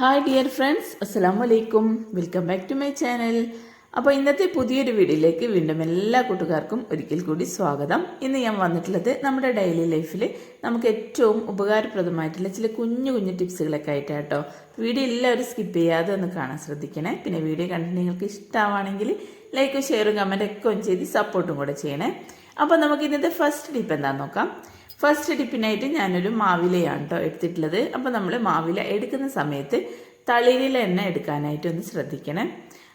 Hi dear friends അസ്സാം വലൈക്കും welcome back to my channel അപ്പോൾ ഇന്നത്തെ പുതിയൊരു വീഡിയോയിലേക്ക് വീണ്ടും എല്ലാ കൂട്ടുകാർക്കും ഒരിക്കൽ കൂടി സ്വാഗതം. ഇന്ന് ഞാൻ വന്നിട്ടുള്ളത് നമ്മുടെ ഡെയിലി ലൈഫിൽ നമുക്ക് ഏറ്റവും ഉപകാരപ്രദമായിട്ടുള്ള ചില കുഞ്ഞു കുഞ്ഞു ടിപ്സുകളൊക്കെ ആയിട്ടാണ് കേട്ടോ വീഡിയോ എല്ലാവരും സ്കിപ്പ് ചെയ്യാതെ ഒന്ന് കാണാൻ ശ്രദ്ധിക്കണേ. പിന്നെ വീഡിയോ കണ്ടിട്ട് നിങ്ങൾക്ക് ഇഷ്ടമാണെങ്കിൽ ലൈക്കും ഷെയറും കമന്റൊക്കെ ഒന്ന് ചെയ്ത് സപ്പോർട്ടും കൂടെ ചെയ്യണേ. അപ്പോൾ നമുക്ക് ഇന്നത്തെ ഫസ്റ്റ് ടിപ്പ് എന്താണെന്ന് നോക്കാം. ഫസ്റ്റ് ടിപ്പിനായിട്ട് ഞാനൊരു മാവിലയാണ് കേട്ടോ എടുത്തിട്ടുള്ളത്. അപ്പോൾ നമ്മൾ മാവില എടുക്കുന്ന സമയത്ത് തളിരില എണ്ണ എടുക്കാനായിട്ട് ഒന്ന് ശ്രദ്ധിക്കണേ.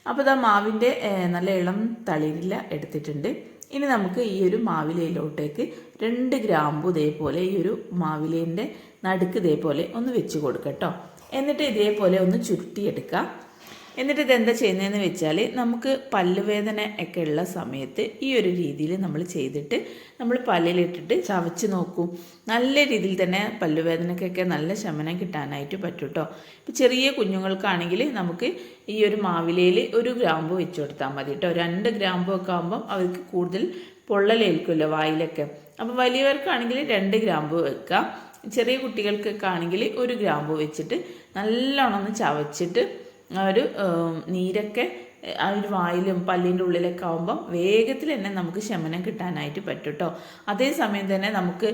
അപ്പോൾ ഇതാ മാവിന്റെ നല്ല ഇളം തളിരില എടുത്തിട്ടുണ്ട്. ഇനി നമുക്ക് ഈ ഒരു മാവിലയിലോട്ടേക്ക് രണ്ട് ഗ്രാമ്പു ഇതേപോലെ ഈ ഒരു മാവിലേന്റെ നടുക്ക് ഇതേപോലെ ഒന്ന് വെച്ച് കൊടുക്കട്ടോ. എന്നിട്ട് ഇതേപോലെ ഒന്ന് ചുരുട്ടിയെടുക്കാം. എന്നിട്ട് ഇതെന്താ ചെയ്യുന്നതെന്ന് വെച്ചാൽ നമുക്ക് പല്ലുവേദന ഒക്കെ ഉള്ള സമയത്ത് ഈ ഒരു രീതിയിൽ നമ്മൾ ചെയ്തിട്ട് നമ്മൾ പല്ലിലിട്ടിട്ട് ചവച്ച് നോക്കും. നല്ല രീതിയിൽ തന്നെ പല്ലുവേദനക്കൊക്കെ നല്ല ശമനം കിട്ടാനായിട്ട് പറ്റും കേട്ടോ ഇപ്പോൾ ചെറിയ കുഞ്ഞുങ്ങൾക്കാണെങ്കിൽ നമുക്ക് ഈ ഒരു മാവിലയിൽ ഒരു ഗ്രാമ്പ് വെച്ച് കൊടുത്താൽ മതി കേട്ടോ രണ്ട് ഗ്രാമ്പൊക്കെ ആകുമ്പം അവർക്ക് കൂടുതൽ പൊള്ളലേൽക്കുമല്ലോ വായിലൊക്കെ. അപ്പോൾ വലിയവർക്കാണെങ്കിൽ രണ്ട് ഗ്രാമ്പ് വെക്കാം. ചെറിയ കുട്ടികൾക്കൊക്കെ ആണെങ്കിൽ ഒരു ഗ്രാമ്പ് വെച്ചിട്ട് നല്ലോണം ഒന്ന് ചവച്ചിട്ട് ഒരു നീരൊക്കെ ആ ഒരു വായിലും പല്ലിന്റെ ഉള്ളിലൊക്കെ ആകുമ്പം വേഗത്തിൽ തന്നെ നമുക്ക് ശമനം കിട്ടാനായിട്ട് പറ്റും കേട്ടോ അതേസമയം തന്നെ നമുക്ക്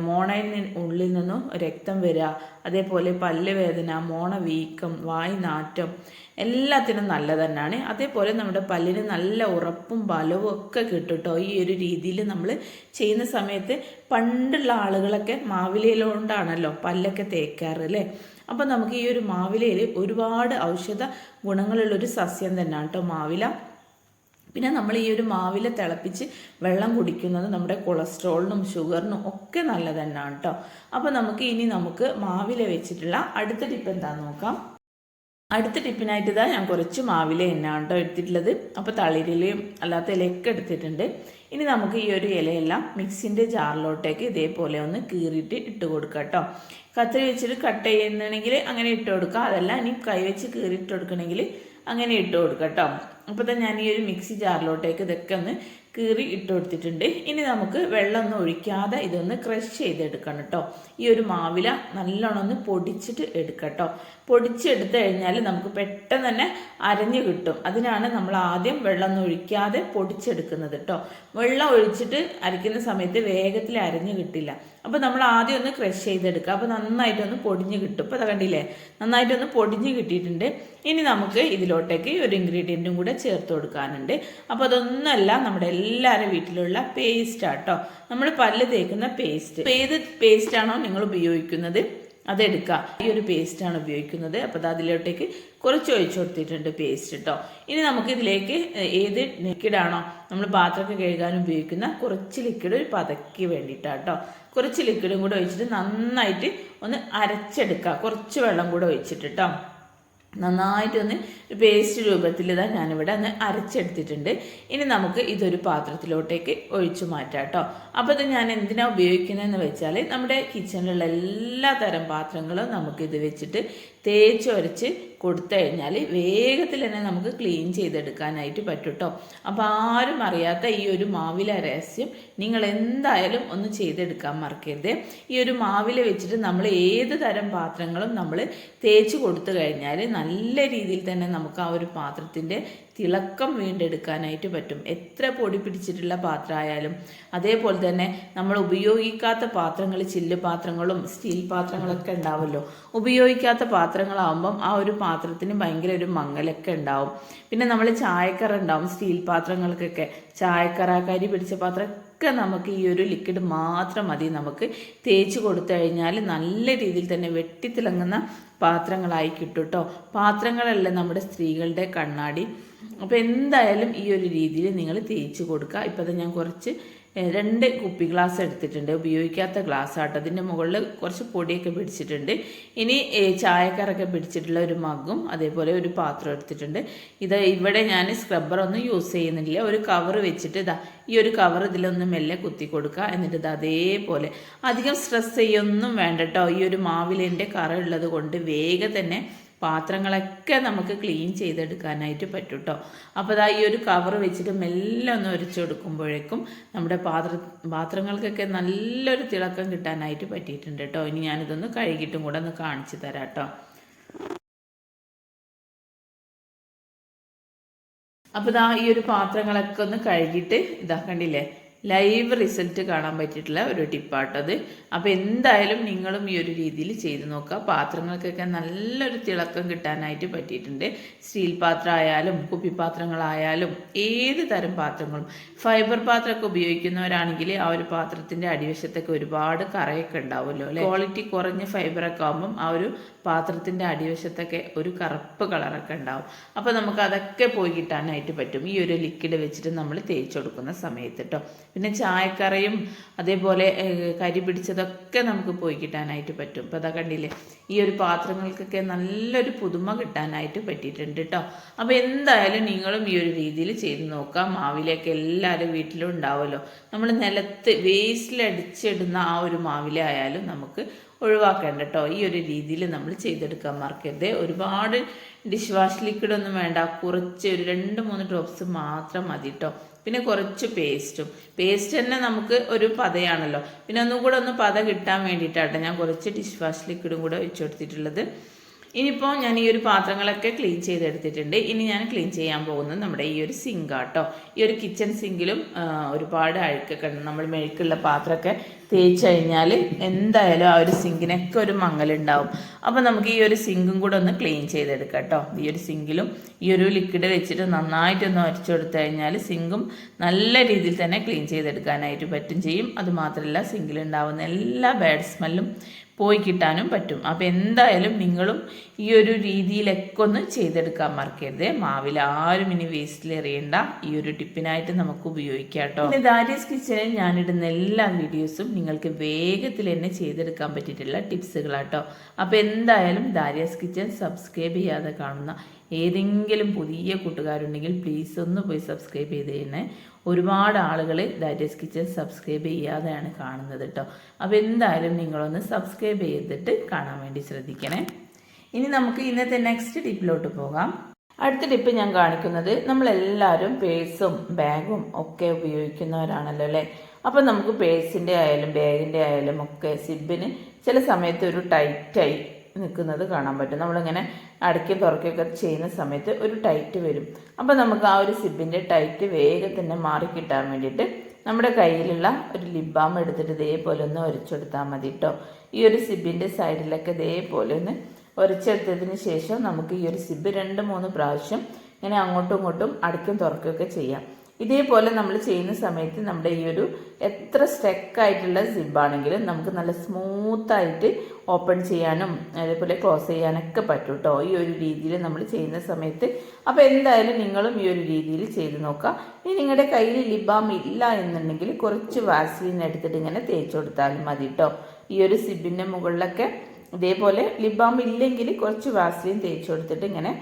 മോണയിൽ ഉള്ളിൽ നിന്നും രക്തം വരിക അതേപോലെ പല്ല് വേദന മോണ വീക്കം വായ് നാറ്റം എല്ലാത്തിനും നല്ല തന്നെയാണ് അതേപോലെ നമ്മുടെ പല്ലിന് നല്ല ഉറപ്പും ബലവും ഒക്കെ കിട്ടും കേട്ടോ ഈ ഒരു രീതിയിൽ നമ്മൾ ചെയ്യുന്ന സമയത്ത് പണ്ടുള്ള ആളുകളൊക്കെ മാവിലയിലുകൊണ്ടാണല്ലോ പല്ലൊക്കെ തേക്കാറ് അല്ലേ? അപ്പം നമുക്ക് ഈ ഒരു മാവിലയിൽ ഒരുപാട് ഔഷധ ഗുണങ്ങളുള്ളൊരു സസ്യം തന്നെയാണ് കേട്ടോ മാവില. പിന്നെ നമ്മൾ ഈ ഒരു മാവില തിളപ്പിച്ച് വെള്ളം കുടിക്കുന്നത് നമ്മുടെ കൊളസ്ട്രോളിനും ഷുഗറിനും ഒക്കെ നല്ലത് കേട്ടോ അപ്പോൾ നമുക്ക് ഇനി നമുക്ക് മാവില വെച്ചിട്ടുള്ള അടുത്ത ടിപ്പ് എന്താണെന്ന് നോക്കാം. അടുത്ത ടിപ്പിനായിട്ട് ഇതാ ഞാൻ കുറച്ച് മാവില എണ്ണാണ് കേട്ടോ എടുത്തിട്ടുള്ളത്. അപ്പോൾ തളിരിലയും അല്ലാത്ത ഇലയൊക്കെ എടുത്തിട്ടുണ്ട്. ഇനി നമുക്ക് ഈ ഒരു ഇലയെല്ലാം മിക്സിന്റെ ജാറിലോട്ടേക്ക് ഇതേപോലെ ഒന്ന് കീറിയിട്ട് ഇട്ട് കൊടുക്കുക കേട്ടോ കത്തിരി വെച്ചിട്ട് കട്ട് ചെയ്യുന്നുണ്ടെങ്കിൽ അങ്ങനെ ഇട്ട് കൊടുക്കുക അതല്ല ഇനി കൈ വെച്ച് കീറിയിട്ട് കൊടുക്കണമെങ്കിൽ അങ്ങനെ ഇട്ട് കൊടുക്കുക കേട്ടോ അപ്പോൾ തന്നെ ഞാൻ ഈ ഒരു മിക്സി ജാറിലോട്ടേക്ക് ഇതൊക്കെ ഒന്ന് കീറി ഇട്ട് കൊടുത്തിട്ടുണ്ട്. ഇനി നമുക്ക് വെള്ളമൊന്നും ഒഴിക്കാതെ ഇതൊന്ന് ക്രഷ് ചെയ്തെടുക്കണം കേട്ടോ. ഈ ഒരു മാവില നല്ലോണം ഒന്ന് പൊടിച്ചിട്ട് എടുക്കട്ടോ കേട്ടോ. പൊടിച്ചെടുത്ത് കഴിഞ്ഞാൽ നമുക്ക് പെട്ടെന്ന് തന്നെ അരഞ്ഞു കിട്ടും. അതിനാണ് നമ്മൾ ആദ്യം വെള്ളമൊന്നും ഒഴിക്കാതെ പൊടിച്ചെടുക്കുന്നത് കേട്ടോ. വെള്ളം ഒഴിച്ചിട്ട് അരയ്ക്കുന്ന സമയത്ത് വേഗത്തിൽ അരഞ്ഞു കിട്ടില്ല. അപ്പോൾ നമ്മൾ ആദ്യം ഒന്ന് ക്രഷ് ചെയ്തെടുക്കുക അപ്പോൾ നന്നായിട്ടൊന്ന് പൊടിഞ്ഞ് കിട്ടും. ഇപ്പോൾ കണ്ടില്ലേ? നന്നായിട്ടൊന്ന് പൊടിഞ്ഞ് കിട്ടിയിട്ടുണ്ട്. ഇനി നമുക്ക് ഇതിലോട്ടേക്ക് ഒരു ഇൻഗ്രീഡിയന്റും കൂടെ ചേർത്ത് കൊടുക്കാനുണ്ട്. അപ്പോൾ അതൊന്നല്ല നമ്മുടെ എല്ലാവരുടെ വീട്ടിലുള്ള പേസ്റ്റ് ആട്ടോ നമ്മൾ പല്ല് തേക്കുന്ന പേസ്റ്റ് ഏത് പേസ്റ്റ് ആണോ നിങ്ങൾ ഉപയോഗിക്കുന്നത്? അതെടുക്കുക. ഈ ഒരു പേസ്റ്റ് ആണ് ഉപയോഗിക്കുന്നത്. അപ്പോൾ അത് അതിലോട്ടേക്ക് കുറച്ച് ഒഴിച്ചു കൊടുത്തിട്ടുണ്ട് പേസ്റ്റ് കേട്ടോ ഇനി നമുക്ക് ഇതിലേക്ക് ഏത് ലിക്വിഡാണോ നമ്മൾ പാത്രമൊക്കെ കഴുകാൻ ഉപയോഗിക്കുന്ന കുറച്ച് ലിക്വിഡ് ഒരു പതക്കി വേണ്ടിയിട്ടാണ് കേട്ടോ കുറച്ച് ലിക്വിഡും കൂടെ ഒഴിച്ചിട്ട് നന്നായിട്ട് ഒന്ന് അരച്ചെടുക്കുക. കുറച്ച് വെള്ളം കൂടെ ഒഴിച്ചിട്ട് കേട്ടോ നന്നായിട്ടൊന്ന് പേസ്റ്റ് രൂപത്തിൽ ഇതാ ഞാനിവിടെ ഒന്ന് അരച്ചെടുത്തിട്ടുണ്ട്. ഇനി നമുക്ക് ഇതൊരു പാത്രത്തിലോട്ടേക്ക് ഒഴിച്ചു മാറ്റാം കേട്ടോ. അപ്പോൾ ഇത് ഞാൻ എന്തിനാ ഉപയോഗിക്കുന്നതെന്ന് വെച്ചാൽ നമ്മുടെ കിച്ചണിലുള്ള എല്ലാ തരം പാത്രങ്ങളും നമുക്കിത് വെച്ചിട്ട് തേച്ചൊരച്ച് കൊടുത്തു കഴിഞ്ഞാൽ വേഗത്തിൽ തന്നെ നമുക്ക് ക്ലീൻ ചെയ്തെടുക്കാനായിട്ട് പറ്റും കേട്ടോ അപ്പോൾ ആരും അറിയാത്ത ഈ ഒരു മാവില രഹസ്യം നിങ്ങൾ എന്തായാലും ഒന്ന് ചെയ്തെടുക്കാൻ മറക്കരുത്. ഈ ഒരു മാവില വെച്ചിട്ട് നമ്മൾ ഏത് തരം പാത്രങ്ങളും നമ്മൾ തേച്ച് കൊടുത്തു കഴിഞ്ഞാൽ നല്ല രീതിയിൽ തന്നെ നമുക്ക് ആ ഒരു പാത്രത്തിന്റെ തിളക്കം വീണ്ടെടുക്കാനായിട്ട് പറ്റും. എത്ര പൊടി പിടിച്ചിട്ടുള്ള പാത്രമായാലും. അതേപോലെ തന്നെ നമ്മൾ ഉപയോഗിക്കാത്ത പാത്രങ്ങൾ ചില്ല് പാത്രങ്ങളും സ്റ്റീൽ പാത്രങ്ങളൊക്കെ ഉണ്ടാവുമല്ലോ. ഉപയോഗിക്കാത്ത പാത്രങ്ങളാവുമ്പം ആ ഒരു പാത്രത്തിന് ഭയങ്കര ഒരു മങ്ങലൊക്കെ ഉണ്ടാവും. പിന്നെ നമ്മൾ ചായക്കറ ഉണ്ടാവും സ്റ്റീൽ പാത്രങ്ങൾക്കൊക്കെ. ചായക്കറ കരി പിടിച്ച പാത്രം ഒക്കെ നമുക്ക് ഈ ഒരു ലിക്വിഡ് മാത്രം മതി. നമുക്ക് തേച്ച് കൊടുത്തു കഴിഞ്ഞാൽ നല്ല രീതിയിൽ തന്നെ വെട്ടിത്തിളങ്ങുന്ന പാത്രങ്ങളായി കിട്ടും കേട്ടോ പാത്രങ്ങളല്ല നമ്മുടെ സ്ത്രീകളുടെ കണ്ണാടി. അപ്പോൾ എന്തായാലും ഈ ഒരു രീതിയിൽ നിങ്ങൾ തേച്ച് കൊടുക്കുക. ഇപ്പോൾ അത് ഞാൻ കുറച്ച് രണ്ട് കുപ്പി ഗ്ലാസ് എടുത്തിട്ടുണ്ട്. ഉപയോഗിക്കാത്ത ഗ്ലാസ് ആട്ടോ. അതിന്റെ മുകളിൽ കുറച്ച് പൊടിയൊക്കെ പിടിച്ചിട്ടുണ്ട്. ഇനി ചായക്കറൊക്കെ പിടിച്ചിട്ടുള്ള ഒരു മഗ്ഗും അതേപോലെ ഒരു പാത്രം എടുത്തിട്ടുണ്ട്. ഇത് ഇവിടെ ഞാൻ സ്ക്രബ്ബറൊന്നും യൂസ് ചെയ്യുന്നില്ല. ഒരു കവർ വെച്ചിട്ട് ഇതാ ഈ ഒരു കവർ ഇതിലൊന്ന് മെല്ലെ കുത്തി കൊടുക്കുക. എന്നിട്ട് ഇത് അതേപോലെ അധികം സ്ട്രെസ് ചെയ്യൊന്നും വേണ്ട കേട്ടോ ഈ ഒരു മാവിലേന്റെ കറ ഉള്ളത് കൊണ്ട് വേഗം തന്നെ പാത്രങ്ങളൊക്കെ നമുക്ക് ക്ലീൻ ചെയ്തെടുക്കാനായിട്ട് പറ്റും കേട്ടോ അപ്പോൾ അതാ ഈ ഒരു കവർ വെച്ചിട്ട് മെല്ലെ ഒന്ന് ഒരിച്ചു കൊടുക്കുമ്പോഴേക്കും നമ്മുടെ പാത്ര പാത്രങ്ങൾക്കൊക്കെ നല്ലൊരു തിളക്കം കിട്ടാനായിട്ട് പറ്റിയിട്ടുണ്ട് കേട്ടോ ഇനി ഞാനിതൊന്ന് കഴുകിയിട്ടും കൂടെ ഒന്ന് കാണിച്ചു തരാം കേട്ടോ അപ്പോൾ ഇതാ ഈ ഒരു പാത്രങ്ങളൊക്കെ ഒന്ന് കഴുകിയിട്ട് ഇതാക്കണ്ടില്ലേ ലൈവ് റിസൾട്ട് കാണാൻ പറ്റിയിട്ടുള്ള ഒരു ടിപ്പാട്ടത് അപ്പോൾ എന്തായാലും നിങ്ങളും ഈ ഒരു രീതിയിൽ ചെയ്തു നോക്കുക. പാത്രങ്ങൾക്കൊക്കെ നല്ലൊരു തിളക്കം കിട്ടാനായിട്ട് പറ്റിയിട്ടുണ്ട്. സ്റ്റീൽ പാത്രം ആയാലും കുപ്പിപ്പാത്രങ്ങളായാലും ഏത് തരം പാത്രങ്ങളും. ഫൈബർ പാത്രമൊക്കെ ഉപയോഗിക്കുന്നവരാണെങ്കിൽ ആ ഒരു പാത്രത്തിന്റെ അടിവശത്തൊക്കെ ഒരുപാട് കറയൊക്കെ ഉണ്ടാവുമല്ലോ അല്ലേ? ക്വാളിറ്റി കുറഞ്ഞ ഫൈബറൊക്കെ ആകുമ്പം ആ ഒരു പാത്രത്തിന്റെ അടിവശത്തൊക്കെ ഒരു കറുപ്പ് കളറൊക്കെ ഉണ്ടാവും. അപ്പോൾ നമുക്ക് അതൊക്കെ പോയി കിട്ടാനായിട്ട് പറ്റും. ഈ ഒരു ലിക്വിഡ് വെച്ചിട്ട് നമ്മൾ തേച്ച് കൊടുക്കുന്ന സമയത്ത് കേട്ടോ പിന്നെ ചായക്കറയും അതേപോലെ കരി പിടിച്ചതൊക്കെ നമുക്ക് പോയി കിട്ടാനായിട്ട് പറ്റും. ഇപ്പോൾ അതാ കണ്ടില്ലേ ഈ ഒരു പാത്രങ്ങൾക്കൊക്കെ നല്ലൊരു പുതുമ കിട്ടാനായിട്ട് പറ്റിയിട്ടുണ്ട് കേട്ടോ അപ്പോൾ എന്തായാലും നിങ്ങളും ഈ ഒരു രീതിയിൽ ചെയ്ത് നോക്കാം. മാവിലേക്ക് എല്ലാവരും വീട്ടിലും ഉണ്ടാവുമല്ലോ. നമ്മൾ നിലത്ത് വേസ്റ്റിൽ അടിച്ചിടുന്ന ആ ഒരു മാവില ആയാലും നമുക്ക് ഒഴിവാക്കേണ്ട കേട്ടോ ഈ ഒരു രീതിയിൽ നമ്മൾ ചെയ്തെടുക്കാൻ മറക്കരുത്. ഒരുപാട് ഡിഷ് വാഷ് ലിക്വിഡ് ഒന്നും വേണ്ട. കുറച്ച് ഒരു രണ്ട് മൂന്ന് ഡ്രോപ്സ് മാത്രം മതി കേട്ടോ പിന്നെ കുറച്ച് പേസ്റ്റും പേസ്റ്റ് തന്നെ നമുക്ക് ഒരു പതയാണല്ലോ. പിന്നെ ഒന്നും കൂടെ ഒന്ന് പത കിട്ടാൻ വേണ്ടിയിട്ടാട്ടോ ഞാൻ കുറച്ച് ഡിഷ് വാഷ് ലിക്വിഡും കൂടെ വെച്ച് കൊടുത്തിട്ടുള്ളത്. ഇനിയിപ്പോൾ ഞാൻ ഈ ഒരു പാത്രങ്ങളൊക്കെ ക്ലീൻ ചെയ്തെടുത്തിട്ടുണ്ട്. ഇനി ഞാൻ ക്ലീൻ ചെയ്യാൻ പോകുന്നത് നമ്മുടെ ഈ ഒരു സിങ്കാട്ടോ ഈ ഒരു കിച്ചൺ സിങ്കിലും ഒരുപാട് അഴുക്കൊക്കെ ഉണ്ട്. നമ്മൾ മെഴുക്കുള്ള പാത്രമൊക്കെ തേച്ച് കഴിഞ്ഞാൽ എന്തായാലും ആ ഒരു സിങ്കിനൊക്കെ ഒരു മങ്ങലുണ്ടാവും അപ്പോൾ നമുക്ക് ഈ ഒരു സിങ്കും കൂടെ ഒന്ന് ക്ലീൻ ചെയ്തെടുക്കാം കേട്ടോ ഈ ഒരു സിങ്കിലും ഈ ഒരു ലിക്വിഡ് വെച്ചിട്ട് നന്നായിട്ടൊന്ന് ഉരച്ചെടുത്തു കഴിഞ്ഞാൽ സിങ്കും നല്ല രീതിയിൽ തന്നെ ക്ലീൻ ചെയ്തെടുക്കാനായിട്ട് പറ്റും ചെയ്യും. അതുമാത്രമല്ല സിങ്കിലുണ്ടാവുന്ന എല്ലാ ബാഡ് സ്മെല്ലും പോയി കിട്ടാനും പറ്റും. അപ്പോൾ എന്തായാലും നിങ്ങളും ഈ ഒരു രീതിയിലൊക്കെ ഒന്ന് ചെയ്തെടുക്കാൻ മറക്കരുത്. മാവിൽ ആരും ഇനി വേസ്റ്റിൽ എറിയണ്ട. ഈ ഒരു ടിപ്പിനായിട്ട് നമുക്ക് ഉപയോഗിക്കാം കേട്ടോ. പിന്നെ ദാരിയസ് കിച്ചണിൽ ഞാനിടുന്ന എല്ലാ വീഡിയോസും നിങ്ങൾക്ക് വേഗത്തിൽ തന്നെ ചെയ്തെടുക്കാൻ പറ്റിയിട്ടുള്ള ടിപ്സുകളാട്ടോ അപ്പോൾ എന്തായാലും ദാരിയാസ് കിച്ചൺ സബ്സ്ക്രൈബ് ചെയ്യാതെ കാണുന്ന ഏതെങ്കിലും പുതിയ കൂട്ടുകാരുണ്ടെങ്കിൽ പ്ലീസ് ഒന്ന് പോയി സബ്സ്ക്രൈബ് ചെയ്ത് തന്നെ ഒരുപാട് ആളുകൾ ദാരിയസ് കിച്ചൻ സബ്സ്ക്രൈബ് ചെയ്യാതെയാണ് കാണുന്നത് കേട്ടോ അപ്പോൾ എന്തായാലും നിങ്ങളൊന്ന് സബ്സ്ക്രൈബ് ചെയ്തിട്ട് കാണാൻ വേണ്ടി ശ്രദ്ധിക്കണേ. ഇനി നമുക്ക് ഇന്നത്തെ നെക്സ്റ്റ് ടിപ്പിലോട്ട് പോകാം. അടുത്ത ടിപ്പ് ഞാൻ കാണിക്കുന്നത് നമ്മളെല്ലാവരും പേഴ്സും ബാഗും ഒക്കെ ഉപയോഗിക്കുന്നവരാണല്ലോ അല്ലേ? അപ്പം നമുക്ക് പേഴ്സിന്റെ ആയാലും ബാഗിന്റെ ആയാലും ഒക്കെ സിബിന് ചില സമയത്ത് ഒരു ടൈറ്റായി നിൽക്കുന്നത് കാണാൻ പറ്റും. നമ്മളിങ്ങനെ അടയ്ക്കും തുറക്കുകയൊക്കെ ചെയ്യുന്ന സമയത്ത് ഒരു ടൈറ്റ് വരും. അപ്പോൾ നമുക്ക് ആ ഒരു സിബിന്റെ ടൈറ്റ് വേഗം തന്നെ മാറി കിട്ടാൻ വേണ്ടിയിട്ട് നമ്മുടെ കയ്യിലുള്ള ഒരു ലിപ് ബാം എടുത്തിട്ട് ഇതേപോലെ ഒന്ന് ഉരച്ചെടുത്താൽ മതി കേട്ടോ ഈ ഒരു സിബിന്റെ സൈഡിലൊക്കെ ഇതേപോലെ ഒന്ന് ഉരച്ചെടുത്തതിന് ശേഷം നമുക്ക് ഈ ഒരു സിബ് രണ്ട് മൂന്ന് പ്രാവശ്യം ഇങ്ങനെ അങ്ങോട്ടും ഇങ്ങോട്ടും അടയ്ക്കും തുറക്കുകയൊക്കെ ചെയ്യാം. ഇതേപോലെ നമ്മൾ ചെയ്യുന്ന സമയത്ത് നമ്മുടെ ഈ ഒരു എത്ര സ്റ്റെക്കായിട്ടുള്ള സിബാണെങ്കിലും നമുക്ക് നല്ല സ്മൂത്തായിട്ട് ഓപ്പൺ ചെയ്യാനും അതേപോലെ ക്ലോസ് ചെയ്യാനൊക്കെ പറ്റും കേട്ടോ ഈ ഒരു രീതിയിൽ നമ്മൾ ചെയ്യുന്ന സമയത്ത്. അപ്പോൾ എന്തായാലും നിങ്ങളും ഈ ഒരു രീതിയിൽ ചെയ്ത് നോക്കുക ഇനി നിങ്ങളുടെ കയ്യിൽ ലിബാം ഇല്ല എന്നുണ്ടെങ്കിൽ കുറച്ച് വാസ്ലിൻ എടുത്തിട്ട് ഇങ്ങനെ തേച്ച് കൊടുത്താലും മതി കേട്ടോ ഈ ഒരു സിബിന്റെ മുകളിലൊക്കെ ഇതേപോലെ ലിബാം ഇല്ലെങ്കിൽ കുറച്ച് വാസ്ലിൻ തേച്ച് കൊടുത്തിട്ട് ഇങ്ങനെ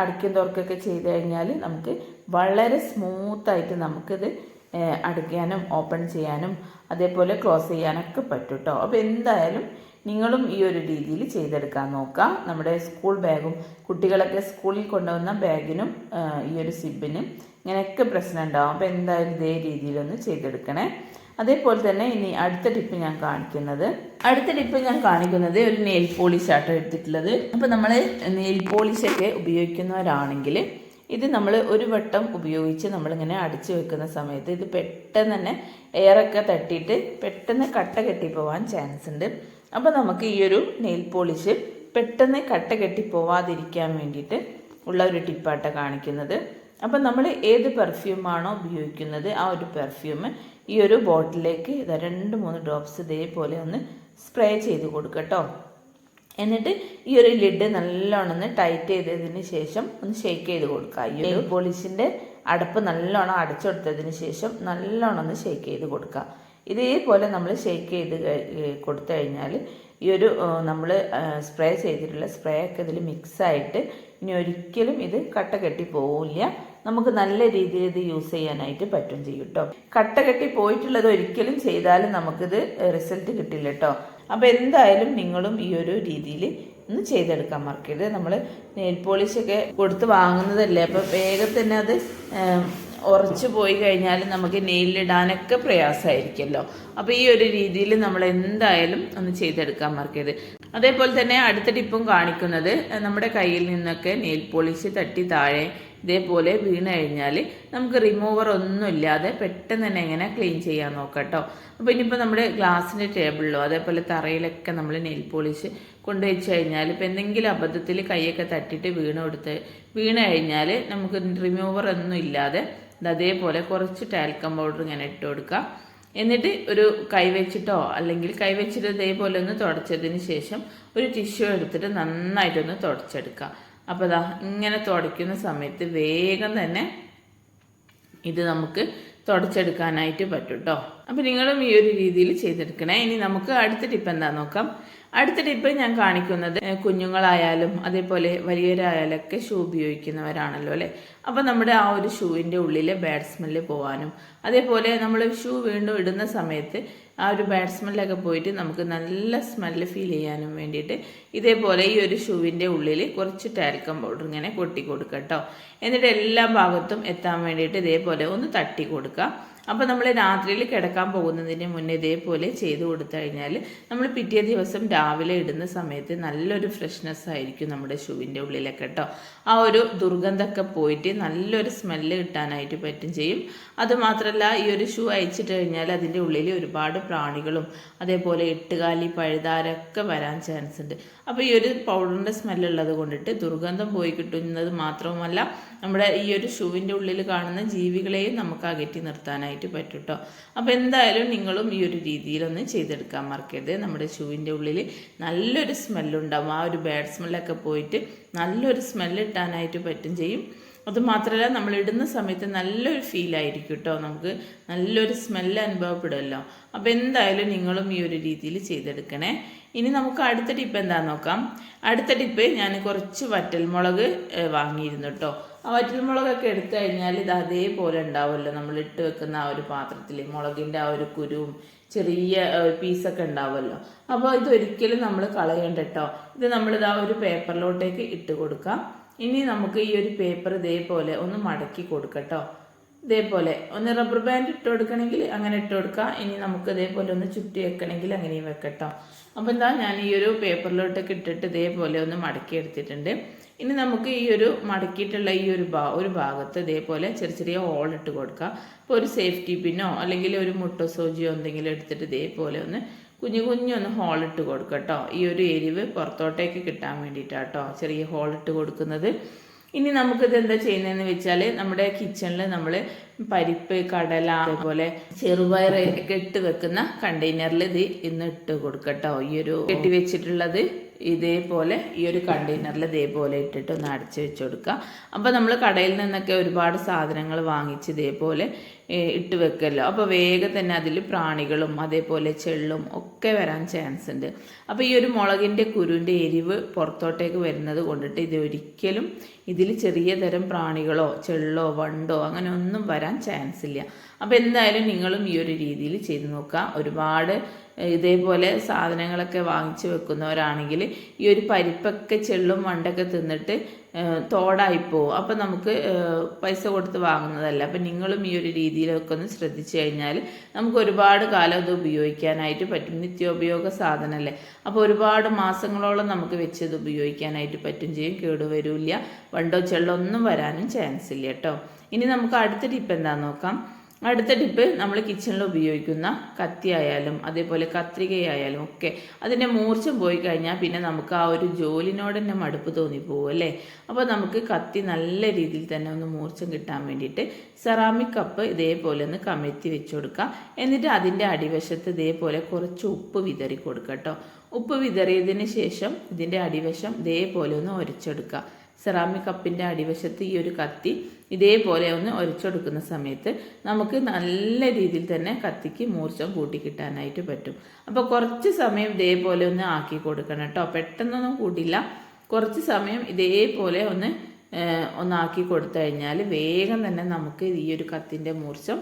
അടയ്ക്കും തുറക്കൊക്കെ ചെയ്ത് കഴിഞ്ഞാൽ നമുക്ക് വളരെ സ്മൂത്തായിട്ട് നമുക്കിത് അടയ്ക്കാനും ഓപ്പൺ ചെയ്യാനും അതേപോലെ ക്ലോസ് ചെയ്യാനൊക്കെ പറ്റും കേട്ടോ അപ്പോൾ എന്തായാലും നിങ്ങളും ഈ ഒരു രീതിയിൽ ചെയ്തെടുക്കാൻ നോക്കാം. നമ്മുടെ സ്കൂൾ ബാഗും കുട്ടികളൊക്കെ സ്കൂളിൽ കൊണ്ടുവന്ന ബാഗിനും ഈ ഒരു സിബിനും ഇങ്ങനെയൊക്കെ പ്രശ്നം ഉണ്ടാവും. അപ്പോൾ എന്തായാലും ഇതേ രീതിയിലൊന്ന് ചെയ്തെടുക്കണേ. അതേപോലെ തന്നെ ഇനി അടുത്ത ടിപ്പ് ഞാൻ കാണിക്കുന്നത്. അടുത്ത ടിപ്പ് ഞാൻ കാണിക്കുന്നത് ഒരു നെയിൽ പോളിഷ് ആട്ടോ എടുത്തിട്ടുള്ളത്. അപ്പോൾ നമ്മൾ നെയിൽ പോളിഷൊക്കെ ഉപയോഗിക്കുന്നവരാണെങ്കിൽ ഇത് നമ്മൾ ഒരു വട്ടം ഉപയോഗിച്ച് നമ്മളിങ്ങനെ അടിച്ചു വെക്കുന്ന സമയത്ത് ഇത് പെട്ടെന്ന് തന്നെ എയറൊക്കെ തട്ടിയിട്ട് പെട്ടെന്ന് കട്ട കെട്ടിപ്പോവാൻ ചാൻസ് ഉണ്ട്. അപ്പോൾ നമുക്ക് ഈ ഒരു നെയിൽ പോളിഷ് പെട്ടെന്ന് കട്ട കെട്ടി പോവാതിരിക്കാൻ വേണ്ടിയിട്ട് ഉള്ള ഒരു ടിപ്പാട്ട കാണിക്കുന്നത്. അപ്പം നമ്മൾ ഏത് പെർഫ്യൂമാണോ ഉപയോഗിക്കുന്നത് ആ ഒരു പെർഫ്യൂം ഈ ഒരു ബോട്ടിലേക്ക് ഇതാ രണ്ട് മൂന്ന് ഡ്രോപ്സ് ഇതേപോലെ ഒന്ന് സ്പ്രേ ചെയ്ത് കൊടുക്കട്ടോ കേട്ടോ എന്നിട്ട് ഈ ഒരു ലിഡ് നല്ലോണം ഒന്ന് ടൈറ്റ് ചെയ്തതിന് ശേഷം ഒന്ന് ഷേക്ക് ചെയ്ത് കൊടുക്കുക ഈ ഒരു പോളിഷിന്റെ അടപ്പ് നല്ലോണം അടച്ചെടുത്തതിന് ശേഷം നല്ലോണം ഒന്ന് ഷേക്ക് ചെയ്ത് കൊടുക്കുക ഇതേപോലെ നമ്മൾ ഷേക്ക് ചെയ്ത് കൊടുത്തു കഴിഞ്ഞാൽ ഈ ഒരു നമ്മൾ സ്പ്രേ ചെയ്തിട്ടുള്ള സ്പ്രേ ഒക്കെ ഇതിൽ മിക്സായിട്ട് ഇനി ഒരിക്കലും ഇത് കട്ട കെട്ടി പോവില്ല. നമുക്ക് നല്ല രീതിയിൽ ഇത് യൂസ് ചെയ്യാനായിട്ട് പറ്റും ചെയ്യും കേട്ടോ കട്ട കെട്ടി പോയിട്ടുള്ളത് ഒരിക്കലും ചെയ്താലും നമുക്കിത് റിസൾട്ട് കിട്ടില്ല കേട്ടോ അപ്പോൾ എന്തായാലും നിങ്ങളും ഈ ഒരു രീതിയിൽ ഒന്ന് ചെയ്തെടുക്കാൻ മറക്കരുത്. നമ്മൾ നെയിൽ പോളിഷൊക്കെ കൊടുത്ത് വാങ്ങുന്നതല്ലേ? അപ്പോൾ വേഗം തന്നെ അത് ഉറച്ചു പോയി കഴിഞ്ഞാൽ നമുക്ക് നെയിലിടാനൊക്കെ പ്രയാസമായിരിക്കുമല്ലോ അപ്പോൾ ഈ ഒരു രീതിയിൽ നമ്മൾ എന്തായാലും ഒന്ന് ചെയ്തെടുക്കാൻ മറക്കരുത്. അതേപോലെ തന്നെ അടുത്ത ടിപ്പും കാണിക്കുന്നത് നമ്മുടെ കയ്യിൽ നിന്നൊക്കെ നെയിൽ പോളിഷ് തട്ടി താഴെ ഇതേപോലെ വീണ് കഴിഞ്ഞാൽ നമുക്ക് റിമൂവർ ഒന്നും ഇല്ലാതെ പെട്ടെന്ന് തന്നെ എങ്ങനെ ക്ലീൻ ചെയ്യാൻ നോക്കാം കേട്ടോ അപ്പോൾ ഇനിയിപ്പോൾ നമ്മുടെ ഗ്ലാസിന്റെ ടേബിളിലോ അതേപോലെ തറയിലൊക്കെ നമ്മൾ നെയിൽ പോളിഷ് കൊണ്ടുവച്ച് കഴിഞ്ഞാൽ ഇപ്പോൾ എന്തെങ്കിലും അബദ്ധത്തിൽ കൈയൊക്കെ തട്ടിയിട്ട് വീണ് കൊടുത്ത് വീണ് കഴിഞ്ഞാൽ നമുക്ക് റിമൂവർ ഒന്നും ഇല്ലാതെ അതേപോലെ കുറച്ച് ടാൽക്കം പൗഡർ ഇങ്ങനെ ഇട്ട് കൊടുക്കുക എന്നിട്ട് ഒരു കൈവച്ചിട്ടോ അല്ലെങ്കിൽ കൈവച്ചിട്ട് ഇതേപോലെ ഒന്ന് തുടച്ചതിന് ശേഷം ഒരു ടിഷ്യൂ എടുത്തിട്ട് നന്നായിട്ടൊന്ന് തുടച്ചെടുക്കുക അപ്പോൾ ദാ ഇങ്ങനെ തുടയ്ക്കുന്ന സമയത്ത് വേഗം തന്നെ ഇത് നമുക്ക് തുടച്ചെടുക്കാനായിട്ട് പറ്റും കേട്ടോ അപ്പോൾ നിങ്ങളും ഈ ഒരു രീതിയിൽ ചെയ്തെടുക്കണേ. ഇനി നമുക്ക് അടുത്ത ടിപ്പ് എന്താ നോക്കാം. അടുത്ത ടിപ്പ് ഞാൻ കാണിക്കുന്നത് കുഞ്ഞുങ്ങളായാലും അതേപോലെ വലിയവരായാലൊക്കെ ഷൂ ഉപയോഗിക്കുന്നവരാണല്ലോ അല്ലേ? അപ്പോൾ നമ്മുടെ ആ ഒരു ഷൂവിന്റെ ഉള്ളിലെ ബാഡ് സ്മെല്ല് പോകാനും അതേപോലെ നമ്മൾ ഷൂ വീണ്ടും ഇടുന്ന സമയത്ത് ആ ഒരു ബാഡ് സ്മെല്ലൊക്കെ പോയിട്ട് നമുക്ക് നല്ല സ്മെല്ല് ഫീൽ ചെയ്യാനും വേണ്ടിയിട്ട് ഇതേപോലെ ഈ ഒരു ഷൂവിന്റെ ഉള്ളിൽ കുറച്ച് ടാൽക്കം പൗഡർ ഇങ്ങനെ കൊട്ടി കൊടുക്കുക കേട്ടോ എന്നിട്ട് എല്ലാ ഭാഗത്തും എത്താൻ വേണ്ടിയിട്ട് ഇതേപോലെ ഒന്ന് തട്ടി കൊടുക്കുക അപ്പോൾ നമ്മൾ രാത്രിയിൽ കിടക്കാൻ പോകുന്നതിന് മുന്നേ ഇതേപോലെ ചെയ്ത് കൊടുത്തു കഴിഞ്ഞാൽ നമ്മൾ പിറ്റേ ദിവസം രാവിലെ ഇടുന്ന സമയത്ത് നല്ലൊരു ഫ്രഷ്നെസ് ആയിരിക്കും നമ്മുടെ ഷൂവിന്റെ ഉള്ളിലൊക്കെ കേട്ടോ ആ ഒരു ദുർഗന്ധമൊക്കെ പോയിട്ട് നല്ലൊരു സ്മെല്ല് കിട്ടാനായിട്ട് പറ്റും ചെയ്യും. അതുമാത്രമല്ല ഈ ഒരു ഷൂ അയച്ചിട്ട് കഴിഞ്ഞാൽ അതിന്റെ ഉള്ളിൽ ഒരുപാട് പ്രാണികളും അതേപോലെ എട്ടുകാലി പഴുതാരൊക്കെ വരാൻ ചാൻസ് ഉണ്ട്. അപ്പോൾ ഈ ഒരു പൗഡറിന്റെ സ്മെല്ലുള്ളത് കൊണ്ടിട്ട് ദുർഗന്ധം പോയി കിട്ടുന്നത് മാത്രവുമല്ല നമ്മുടെ ഈ ഒരു ഷൂവിന്റെ ഉള്ളിൽ കാണുന്ന ജീവികളെയും നമുക്ക് അകറ്റി നിർത്താനായിട്ട് പറ്റും കേട്ടോ അപ്പോൾ എന്തായാലും നിങ്ങളും ഈ ഒരു രീതിയിലൊന്ന് ചെയ്തെടുക്കാൻ മറക്കരുത്. നമ്മുടെ ഷൂവിന്റെ ഉള്ളിൽ നല്ലൊരു സ്മെല്ലുണ്ടാവും. ആ ഒരു ബാഡ് സ്മെല്ലൊക്കെ പോയിട്ട് നല്ലൊരു സ്മെല്ല് ഇട്ടാനായിട്ട് പറ്റും ചെയ്യും. അതുമാത്രമല്ല നമ്മൾ ഇടുന്ന സമയത്ത് നല്ലൊരു ഫീലായിരിക്കും കേട്ടോ നമുക്ക് നല്ലൊരു സ്മെല്ല് അനുഭവപ്പെടുമല്ലോ. അപ്പോൾ എന്തായാലും നിങ്ങളും ഈ ഒരു രീതിയിൽ ചെയ്തെടുക്കണേ. ഇനി നമുക്ക് അടുത്ത ടിപ്പ് എന്താണെന്ന് നോക്കാം. അടുത്ത ടിപ്പ് ഞാൻ കുറച്ച് വറ്റൽമുളക് വാങ്ങിയിരുന്നു കേട്ടോ വറ്റൽമുളകൊക്കെ എടുത്തു കഴിഞ്ഞാൽ ഇത് അതേപോലെ ഉണ്ടാവുമല്ലോ. നമ്മൾ ഇട്ട് വെക്കുന്ന ആ ഒരു പാത്രത്തിൽ മുളകിന്റെ ആ ഒരു കുരുവും ചെറിയ പീസൊക്കെ ഉണ്ടാവുമല്ലോ. അപ്പോൾ ഇതൊരിക്കലും നമ്മൾ കളയണ്ട കേട്ടോ ഇത് നമ്മളിതാ ഒരു പേപ്പറിലോട്ടേക്ക് ഇട്ട് കൊടുക്കാം. ഇനി നമുക്ക് ഈ ഒരു പേപ്പർ ഇതേപോലെ ഒന്ന് മടക്കി കൊടുക്കട്ടോ ഇതേപോലെ ഒന്ന് റബ്ബർ ബാൻഡ് ഇട്ട് കൊടുക്കണമെങ്കിൽ അങ്ങനെ ഇട്ട് കൊടുക്കാം. ഇനി നമുക്ക് ഇതേപോലെ ഒന്ന് ചുറ്റി വെക്കണമെങ്കിൽ അങ്ങനെയും വെക്കട്ടോ അപ്പോൾ എന്താ ഞാൻ ഈ ഒരു പേപ്പറിലോട്ടൊക്കെ ഇട്ടിട്ട് ഇതേപോലെ ഒന്ന് മടക്കി എടുത്തിട്ടുണ്ട്. ഇനി നമുക്ക് ഈ ഒരു മടക്കിയിട്ടുള്ള ഈ ഒരു ഭാ ഒരു ഭാഗത്ത് ഇതേപോലെ ചെറിയ ചെറിയ ഹോൾ ഇട്ട് കൊടുക്കുക ഇപ്പോൾ ഒരു സേഫ്റ്റി പിന്നോ അല്ലെങ്കിൽ ഒരു മുട്ടോ സൂചിയോ എന്തെങ്കിലും എടുത്തിട്ട് ഇതേപോലെ ഒന്ന് കുഞ്ഞു കുഞ്ഞൊന്ന് ഹോൾ ഇട്ട് കൊടുക്കുക കേട്ടോ ഈ ഒരു എരിവ് പുറത്തോട്ടേക്ക് കിട്ടാൻ വേണ്ടിയിട്ടാട്ടോ ചെറിയ ഹോൾ ഇട്ട് കൊടുക്കുന്നത്. ഇനി നമുക്കിത് എന്താ ചെയ്യുന്നതെന്ന് വെച്ചാൽ നമ്മുടെ കിച്ചണിൽ നമ്മൾ പരിപ്പ് കടല അതേപോലെ ചെറുപയർ ഒക്കെ ഇട്ട് വെക്കുന്ന കണ്ടെയ്നറിൽ ഇത് ഇന്ന് ഇട്ട് കൊടുക്കട്ടോ ഈ ഒരു കെട്ടി വെച്ചിട്ടുള്ളത് ഇതേപോലെ ഈ ഒരു കണ്ടെയ്നറിൽ ഇതേപോലെ ഇട്ടിട്ട് ഒന്ന് അടച്ച് വെച്ച് കൊടുക്കുക. അപ്പോൾ നമ്മൾ കടയിൽ നിന്നൊക്കെ ഒരുപാട് സാധനങ്ങൾ വാങ്ങിച്ച് ഇതേപോലെ ഇട്ട് വെക്കല്ലോ. അപ്പോൾ വേഗം തന്നെ അതിൽ പ്രാണികളും അതേപോലെ ചെള്ളും ഒക്കെ വരാൻ ചാൻസ് ഉണ്ട്. അപ്പോൾ ഈ ഒരു മുളകിന്റെ കുരുവിന്റെ എരിവ് പുറത്തോട്ടേക്ക് വരുന്നത് കൊണ്ടിട്ട് ഇത് ഒരിക്കലും ഇതിൽ ചെറിയ തരം പ്രാണികളോ ചെള്ളോ വണ്ടോ അങ്ങനെ ഒന്നും വരാൻ ചാൻസ് ഇല്ല. അപ്പോൾ എന്തായാലും നിങ്ങളും ഈ ഒരു രീതിയിൽ ചെയ്ത് നോക്കുക. ഒരുപാട് ഇതേപോലെ സാധനങ്ങളൊക്കെ വാങ്ങിച്ചു വെക്കുന്നവരാണെങ്കിൽ ഈ ഒരു പരിപ്പൊക്കെ ചെള്ളും വണ്ടൊക്കെ തിന്നിട്ട് തോടായിപ്പോവും. അപ്പം നമുക്ക് പൈസ കൊടുത്ത് വാങ്ങുന്നതല്ല. അപ്പം നിങ്ങളും ഈ ഒരു രീതിയിലൊക്കെ ഒന്ന് ശ്രദ്ധിച്ചു കഴിഞ്ഞാൽ നമുക്ക് ഒരുപാട് കാലം ഇത് ഉപയോഗിക്കാനായിട്ട് പറ്റും. നിത്യോപയോഗ സാധനമല്ലേ അപ്പോൾ ഒരുപാട് മാസങ്ങളോളം നമുക്ക് വെച്ച് ഇത് ഉപയോഗിക്കാനായിട്ട് പറ്റും. ചെയ്യും. കേടുവരില്ല വണ്ടോ ചെള്ളോ ഒന്നും വരാനും ചാൻസ് ഇല്ല കേട്ടോ. ഇനി നമുക്ക് അടുത്ത ടിപ്പ് എന്താണെന്ന് നോക്കാം. അടുത്ത ടിപ്പ് നമ്മൾ കിച്ചണിൽ ഉപയോഗിക്കുന്ന കത്തിയായാലും അതേപോലെ കത്രികയായാലും ഒക്കെ അതിന്റെ മൂർച്ചം പോയി കഴിഞ്ഞാൽ പിന്നെ നമുക്ക് ആ ഒരു ജോലിനോട് തന്നെ മടുപ്പ് തോന്നിപ്പോകും അല്ലേ? അപ്പോൾ നമുക്ക് കത്തി നല്ല രീതിയിൽ തന്നെ ഒന്ന് മൂർച്ചം കിട്ടാൻ വേണ്ടിയിട്ട് സെറാമിക് കപ്പ് ഇതേപോലെ ഒന്ന് കമഴ്ത്തി വെച്ച് കൊടുക്കുക എന്നിട്ട് അതിന്റെ അടിവശത്ത് ഇതേപോലെ കുറച്ച് ഉപ്പ് വിതറി കൊടുക്കുക കേട്ടോ ഉപ്പ് വിതറിയതിന് ശേഷം ഇതിന്റെ അടിവശം ഇതേപോലെ ഒന്ന് ഉരച്ചെടുക്കുക സെറാമിക് കപ്പിന്റെ അടിവശത്ത് ഈ ഒരു കത്തി ഇതേപോലെ ഒന്ന് ഒരച്ചെടുക്കുന്ന സമയത്ത് നമുക്ക് നല്ല രീതിയിൽ തന്നെ കത്തിക്ക് മൂർച്ചം കൂട്ടി കിട്ടാനായിട്ട് പറ്റും. അപ്പോൾ കുറച്ച് സമയം ഇതേപോലെ ഒന്ന് ആക്കി കൊടുക്കണം കേട്ടോ. പെട്ടെന്നൊന്നും കൂട്ടില്ല കുറച്ച് സമയം ഇതേപോലെ ഒന്ന് ഒന്നാക്കി കൊടുത്തു കഴിഞ്ഞാൽ വേഗം തന്നെ നമുക്ക് ഈ ഒരു കത്തിന്റെ മൂർച്ചം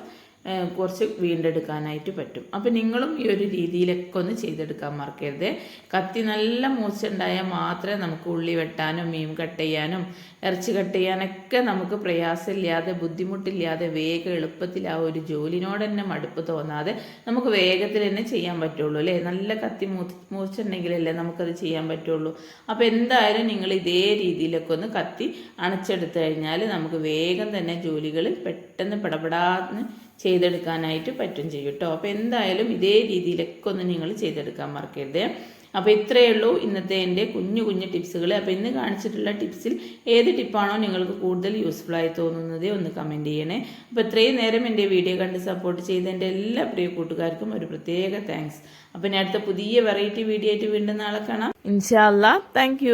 കുറച്ച് വീണ്ടെടുക്കാനായിട്ട് പറ്റും. അപ്പം നിങ്ങളും ഈ ഒരു രീതിയിലൊക്കെ ഒന്ന് ചെയ്തെടുക്കാൻ മറക്കരുത്. കത്തി നല്ല മൂർച്ച ഉണ്ടായാൽ മാത്രമേ നമുക്ക് ഉള്ളി വെട്ടാനും മീൻ കട്ട് ചെയ്യാനും ഇറച്ചി കട്ട് ചെയ്യാനൊക്കെ നമുക്ക് പ്രയാസമില്ലാതെ ബുദ്ധിമുട്ടില്ലാതെ വേഗം എളുപ്പത്തിൽ ആ ഒരു ജോലിനോട് തന്നെ മടുപ്പ് തോന്നാതെ നമുക്ക് വേഗത്തിൽ തന്നെ ചെയ്യാൻ പറ്റുള്ളൂ അല്ലേ? നല്ല കത്തി മൂ മൂർച്ചുണ്ടെങ്കിലല്ലേ നമുക്കത് ചെയ്യാൻ പറ്റുള്ളൂ. അപ്പോൾ എന്തായാലും നിങ്ങൾ ഇതേ രീതിയിലൊക്കെ ഒന്ന് കത്തി അണച്ചെടുത്തു കഴിഞ്ഞാൽ നമുക്ക് വേഗം തന്നെ ജോലികൾ പെട്ടെന്ന് പടപടാന്ന് ചെയ്തെടുക്കാനായിട്ട് പറ്റും ചെയ്യും കേട്ടോ. അപ്പോൾ എന്തായാലും ഇതേ രീതിയിലൊക്കെ ഒന്ന് നിങ്ങൾ ചെയ്തെടുക്കാൻ മറക്കരുത്. അപ്പോൾ ഇത്രയേ ഉള്ളൂ ഇന്നത്തെ എന്റെ കുഞ്ഞു കുഞ്ഞു ടിപ്സുകൾ അപ്പോൾ ഇന്ന് കാണിച്ചിട്ടുള്ള ടിപ്സിൽ ഏത് ടിപ്പാണോ നിങ്ങൾക്ക് കൂടുതൽ യൂസ്ഫുൾ ആയി തോന്നുന്നത് ഒന്ന് കമന്റ് ചെയ്യണേ. അപ്പോൾ ഇത്രയും നേരം എന്റെ വീഡിയോ കണ്ട് സപ്പോർട്ട് ചെയ്ത എന്റെ എല്ലാ പ്രിയ കൂട്ടുകാർക്കും ഒരു പ്രത്യേക താങ്ക്സ് അപ്പോൾ ഞാൻ അടുത്ത പുതിയ വെറൈറ്റി വീഡിയോ ആയിട്ട് വീണ്ടും നാളെ കാണാം. ഇൻഷാല്ലാ താങ്ക്